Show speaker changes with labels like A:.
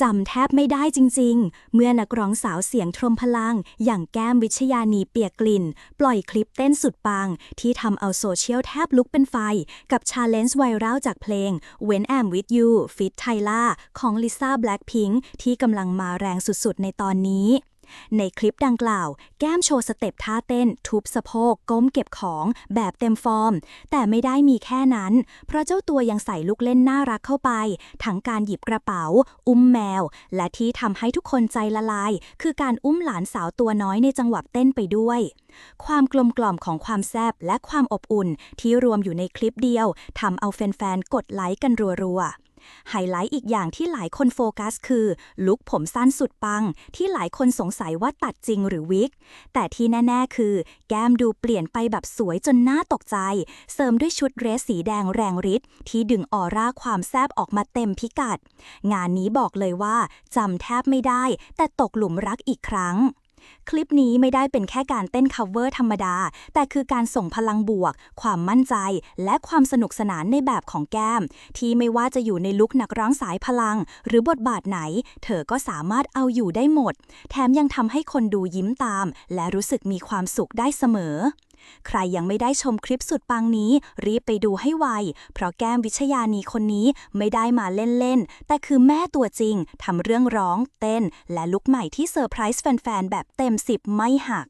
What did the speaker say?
A: จำแทบไม่ได้จริงๆ เมื่อนักร้องสาวเสียงทรมพลัง อย่างแก้มวิชยานีเปียกกลิ่น ปล่อยคลิปเต้นสุดปัง ที่ทำเอาโซเชียลแทบลุกเป็นไฟ กับชาเลนจ์ไวรัลจากเพลง When I'm With You Fit Tyla ของลิซ่าแบล็คพิงที่กำลังมาแรงสุดๆในตอนนี้ ในคลิปดังกล่าว แก้มโชว์สเต็ปท่าเต้น ทุบสะโพกก้มเก็บของแบบเต็มฟอร์ม แต่ไม่ได้มีแค่นั้น เพราะเจ้าตัวยังใส่ลูกเล่นน่ารักเข้าไป ทั้งการหยิบกระเป๋า อุ้มแมว และที่ทำให้ทุกคนใจละลาย คือการอุ้มหลานสาวตัวน้อยในจังหวะเต้นไปด้วยความกลมกล่อมของความแซบและความอบอุ่นที่รวมอยู่ในคลิปเดียวทำเอาแฟนๆ กดไลค์กันรัวๆ ไฮไลท์อีกอย่างที่หลายคนโฟกัสคือ ลุคผมสั้นสุดปัง ที่หลายคนสงสัยว่าตัดจริงหรือวิก แต่ที่แน่ ๆ คือ แก้มดูเปลี่ยนไปแบบสวยจนน่าตกใจ เสริมด้วยชุดเรสสีแดงแรงฤทธิ์ที่ดึงออร่าความแซบออกมาเต็มพิกัด งานนี้บอกเลยว่าจำแทบไม่ได้ แต่ตกหลุมรักอีกครั้ง คลิปนี้ไม่ได้เป็นแค่การเต้น cover ธรรมดา แต่คือการส่งพลังบวก ความมั่นใจ และความสนุกสนานในแบบของแก้ม ที่ไม่ว่าจะอยู่ในลุคนักร้องสายพลัง หรือบทบาทไหน เธอก็สามารถเอาอยู่ได้หมด แถมยังทำให้คนดูยิ้มตาม และรู้สึกมีความสุขได้เสมอ ใครยังไม่ได้ชมคลิปสุดปังนี้ รีบไปดูให้ไว เพราะแก้มวิชยานีคนนี้ไม่ได้มาเล่นๆ แต่คือแม่ตัวจริงทำเรื่องร้อง เต้น และลุกใหม่ที่เซอร์ไพรส์แฟนๆ แบบเต็มสิบไม่หัก